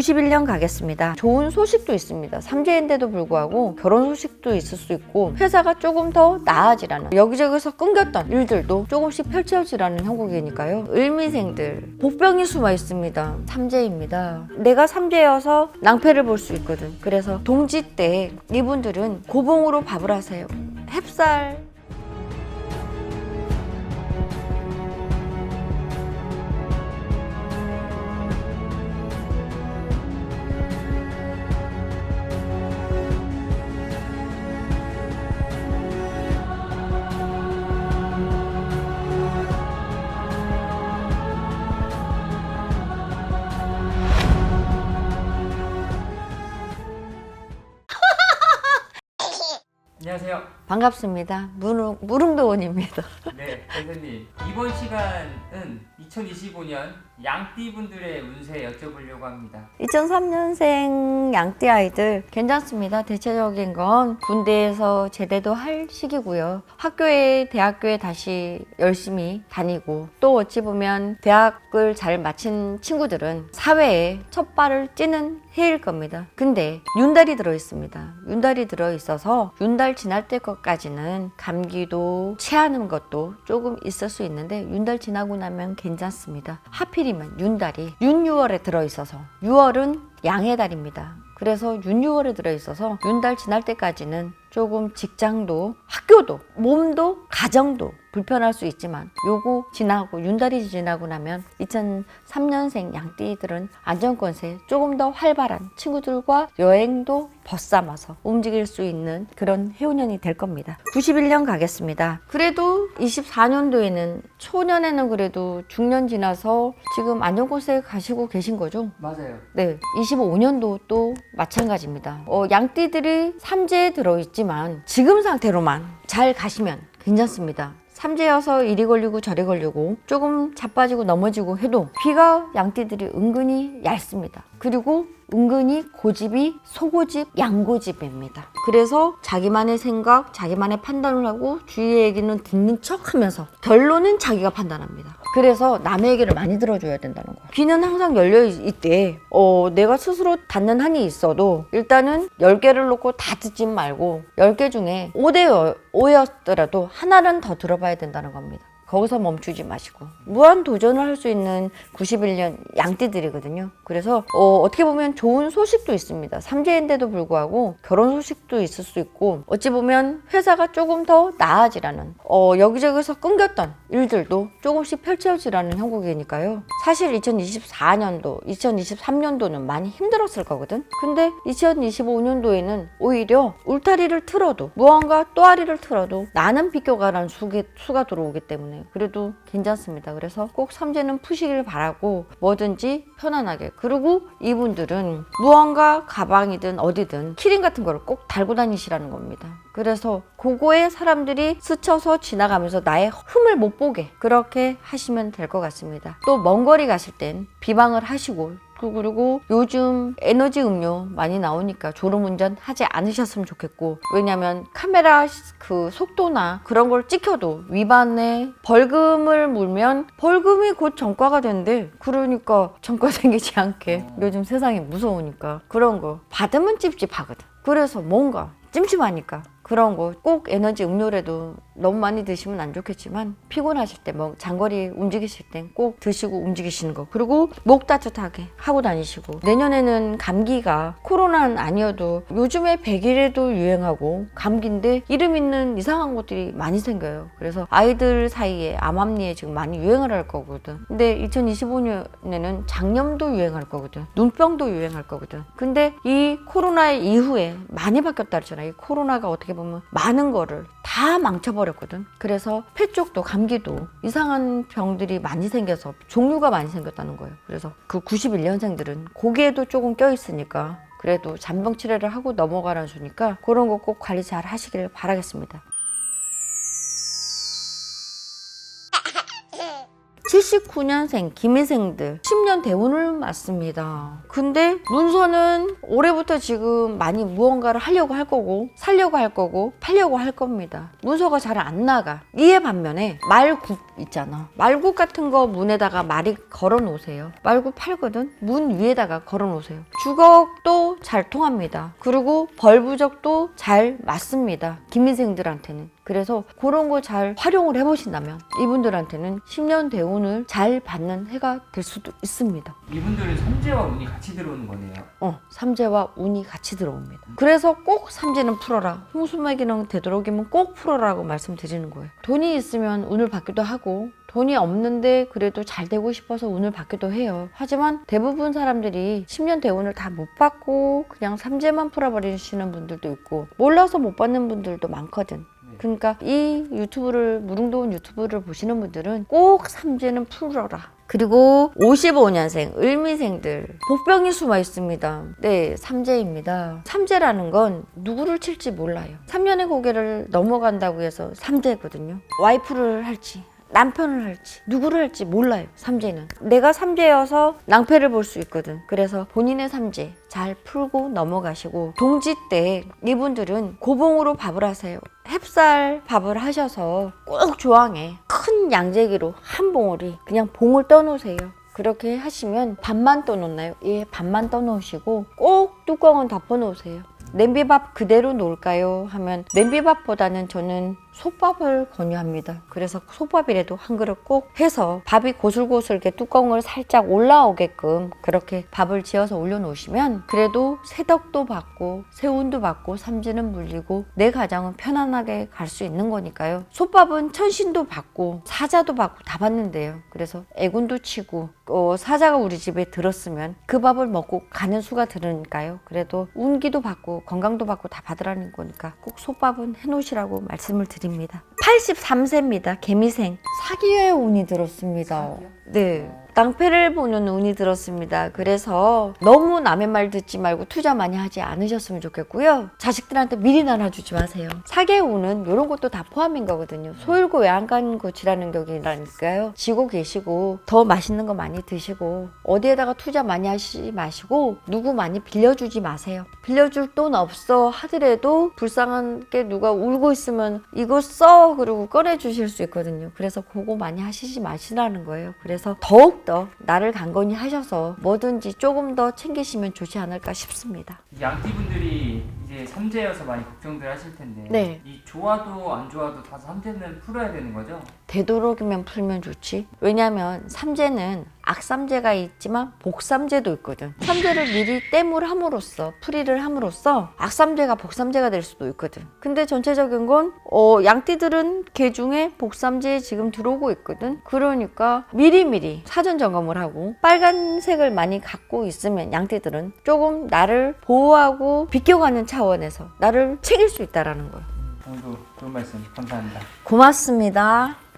91년 가겠습니다. 좋은 소식도 있습니다. 삼재인데도 불구하고 결혼 소식도 있을 수 있고 회사가 조금 더 나아지라는 여기저기서 끊겼던 일들도 조금씩 펼쳐지라는 형국이니까요. 을미생들 복병이 숨어 있습니다. 삼재입니다. 내가 삼재여서 낭패를 볼 수 있거든. 그래서 동지 때 이분들은 고봉으로 밥을 하세요. 햅쌀 안녕하세요. 반갑습니다. 무릉, 무릉도원입니다. 네, 선생님. 이번 시간은 2025년 양띠 분들의 운세 여쭤보려고 합니다. 2003년생 양띠 아이들 괜찮습니다. 대체적인 건 군대에서 제대도 할 시기고요. 학교에 대학교에 다시 열심히 다니고 또 어찌 보면 대학을 잘 마친 친구들은 사회에 첫 발을 찌는 해일 겁니다. 근데 윤달이 들어 있습니다. 윤달이 들어 있어서 윤달 지날 때까지는 감기도 체하는 것도 조금 있을 수 있는데 윤달 지나고 나면 괜찮습니다. 하필이 면 윤달이 윤유월에 들어 있어서 6월은 양의 달입니다. 그래서 윤유월에 들어 있어서 윤달 지날 때까지는 조금 직장도 학교도 몸도 가정도 불편할 수 있지만 요거 지나고 윤달이 지나고 나면 2003년생 양띠들은 안정권세 조금 더 활발한 친구들과 여행도 벗삼아서 움직일 수 있는 그런 해운년이 될 겁니다. 91년 가겠습니다. 그래도 24년도에는 초년에는 그래도 중년 지나서 지금 안정권세 가시고 계신 거죠? 맞아요. 네, 25년도 또 마찬가지입니다. 어, 양띠들이 삼재에 들어있지 만 지금 상태로만 잘 가시면 괜찮습니다. 삼재여서 이리 걸리고 저리 걸리고 조금 자빠지고 넘어지고 해도 귀가 양띠들이 은근히 얇습니다. 그리고 은근히 고집이 소고집, 양고집입니다. 그래서 자기만의 생각, 자기만의 판단을 하고 주위의 얘기는 듣는 척 하면서 결론은 자기가 판단합니다. 그래서 남의 얘기를 많이 들어줘야 된다는 거예요. 귀는 항상 열려 있- 있대. 어, 내가 스스로 닫는 한이 있어도 일단은 10개를 놓고 다 듣지 말고 10개 중에 5대 5였더라도 하나는 더 들어봐야 된다는 겁니다. 거기서 멈추지 마시고 무한 도전을 할 수 있는 91년 양띠들이거든요. 그래서 어, 떻게 보면 좋은 소식도 있습니다. 삼재인데도 불구하고 결혼 소식도 있을 수 있고 어찌 보면 회사가 조금 더 나아지라는 어, 여기저기서 끊겼던 일들도 조금씩 펼쳐지라는 형국이니까요. 사실 2024년도, 2023년도는 많이 힘들었을 거거든. 근데 2025년도에는 오히려 울타리를 틀어도 무언가 또아리를 틀어도 나는 비껴가라는 수가, 수가 들어오기 때문에 그래도 괜찮습니다. 그래서 꼭 삼재는 푸시길 바라고 뭐든지 편안하게. 그리고 이분들은 무언가 가방이든 어디든 키링 같은 거를 꼭 달고 다니시라는 겁니다. 그래서 그거에 사람들이 스쳐서 지나가면서 나의 흠을 못 보게 그렇게 하시면 될 것 같습니다. 또 먼 거리 가실 땐 비방을 하시고 그- 그리고 요즘 에너지 음료 많이 나오니까 졸음운전 하지 않으셨으면 좋겠고 왜냐면 카메라 시- 그 속도나 그런 걸 찍혀도 위반에 벌금을 물면 벌금이 곧 전과가 된대. 그러니까 전과 생기지 않게. 요즘 세상이 무서우니까 그런 거 받으면 찝찝하거든. 그래서 뭔가 찜찜하니까. 그런 거. 꼭 에너지 음료라도 너무 많이 드시면 안 좋겠지만 피곤하실 때 뭐 장거리 움직이실 땐 꼭 드시고 움직이시는 거. 그리고 목 따뜻하게 하고 다니시고. 내년에는 감기가 코로나는 아니어도 요즘에 백일에도 유행하고 감기인데 이름 있는 이상한 것들이 많이 생겨요. 그래서 아이들 사이에 암암리에 지금 많이 유행을 할 거거든. 근데 2025년에는 장염도 유행할 거거든. 눈병도 유행할 거거든. 근데 이 코로나 이후에 많이 바뀌었다 그 랬잖아 이 코로나가 어떻게 보면 많은 거를 다 망쳐버렸거든. 그래서 폐 쪽도 감기도 이상한 병들이 많이 생겨서 종류가 많이 생겼다는 거예요. 그래서 그 91년생들은 고기에도 조금 껴있으니까 그래도 잔병 치레를 하고 넘어가라 주니까 그런 거 꼭 관리 잘 하시길 바라겠습니다 79년생 김희생들 10년 대운을 맞습니다. 근데 문서는 올해부터 지금 많이 무언가를 하려고 할 거고 살려고 할 거고 팔려고 할 겁니다. 문서가 잘 안 나가. 이에 반면에 말국 있잖아. 말국 같은 거 문에다가 말이 걸어 놓으세요. 말국 팔거든. 문 위에다가 걸어 놓으세요. 주걱도 잘 통합니다. 그리고 벌부적도 잘 맞습니다. 김인생들한테는. 그래서 그런 거잘 활용을 해보신다면 이분들한테는 10년 대운을 잘 받는 해가 될 수도 있습니다. 이분들은 삼재와 운이 같이 들어오는 거네요. 어, 삼재와 운이 같이 들어옵니다. 그래서 꼭 삼재는 풀어라. 홍수매기는 되도록이면 꼭 풀어라고 말씀드리는 거예요. 돈이 있으면 운을 받기도 하고 돈이 없는데 그래도 잘 되고 싶어서 운을 받기도 해요. 하지만 대부분 사람들이 10년 대운을 다 못 받고 그냥 삼재만 풀어버리시는 분들도 있고 몰라서 못 받는 분들도 많거든. 그러니까 이 유튜브를 무릉도운 유튜브를 보시는 분들은 꼭 삼재는 풀어라. 그리고 55년생 을미생들 복병이 숨어 있습니다. 네, 삼재입니다. 삼재라는 건 누구를 칠지 몰라요. 3년의 고개를 넘어간다고 해서 삼재거든요. 와이프를 할지 남편을 할지 누구를 할지 몰라요 삼재는 내가 삼재여서 낭패를 볼 수 있거든 그래서 본인의 삼재 잘 풀고 넘어가시고 동지 때 이분들은 고봉으로 밥을 하세요 햅쌀 밥을 하셔서 꼭 조항에 큰 양재기로 한 봉우리 그냥 봉을 떠놓으세요 그렇게 하시면 밥만 떠놓나요? 예, 밥만 떠놓으시고 꼭 뚜껑은 덮어놓으세요. 냄비밥 그대로 놓을까요? 하면 냄비밥보다는 저는 솥밥을 권유합니다. 그래서 솥밥이라도 한 그릇 꼭 해서 밥이 고슬고슬 이렇게 뚜껑을 살짝 올라오게끔 그렇게 밥을 지어서 올려놓으시면 그래도 새덕도 받고 새운도 받고 삼지는 물리고 내 가정은 편안하게 갈 수 있는 거니까요. 솥밥은 천신도 받고 사자도 받고 다 받는데요. 그래서 애군도 치고 어, 사자가 우리 집에 들었으면 그 밥을 먹고 가는 수가 들으니까요. 그래도 운기도 받고 건강도 받고 다 받으라는 거니까 꼭 솥밥은 해놓으시라고 말씀을 드립니다. 83세입니다. 개미생 사기의 운이 들었습니다. 네. 낭패를 보는 운이 들었습니다. 그래서 너무 남의 말 듣지 말고 투자 많이 하지 않으셨으면 좋겠고요. 자식들한테 미리 나눠주지 마세요. 사계 운은 이런 것도 다 포함인 거거든요. 소일고 외양간 고치라는 격이라니까요. 지고 계시고 더 맛있는 거 많이 드시고 어디에다가 투자 많이 하시지 마시고 누구 많이 빌려주지 마세요. 빌려줄 돈 없어 하더라도 불쌍한 게 누가 울고 있으면 이거 써 그리고 꺼내주실 수 있거든요. 그래서 그거 많이 하시지 마시라는 거예요. 그래서 더욱 더 나를 강건히 하셔서 뭐든지 조금 더 챙기시면 좋지 않을까 싶습니다. 양띠분들이 이제 삼재여서 많이 걱정들 하실 텐데 네. 이 좋아도 안 좋아도 다 삼재는 풀어야 되는 거죠? 되도록이면 풀면 좋지. 왜냐면 삼재는 악삼재가 있지만 복삼재도 있거든. 삼재를 미리 땜을 함으로써 풀이를 함으로써 악삼재가 복삼재가 될 수도 있거든. 근데 전체적인 건 어, 양띠들은 개 중에 복삼재에 지금 들어오고 있거든. 그러니까 미리미리 사전 점검을 하고 빨간색을 많이 갖고 있으면 양띠들은 조금 나를 보호하고 비껴가는 차원에서 나를 챙길 수 있다라는. 오늘도 좋은 말씀 감사합니다. 고맙습니다.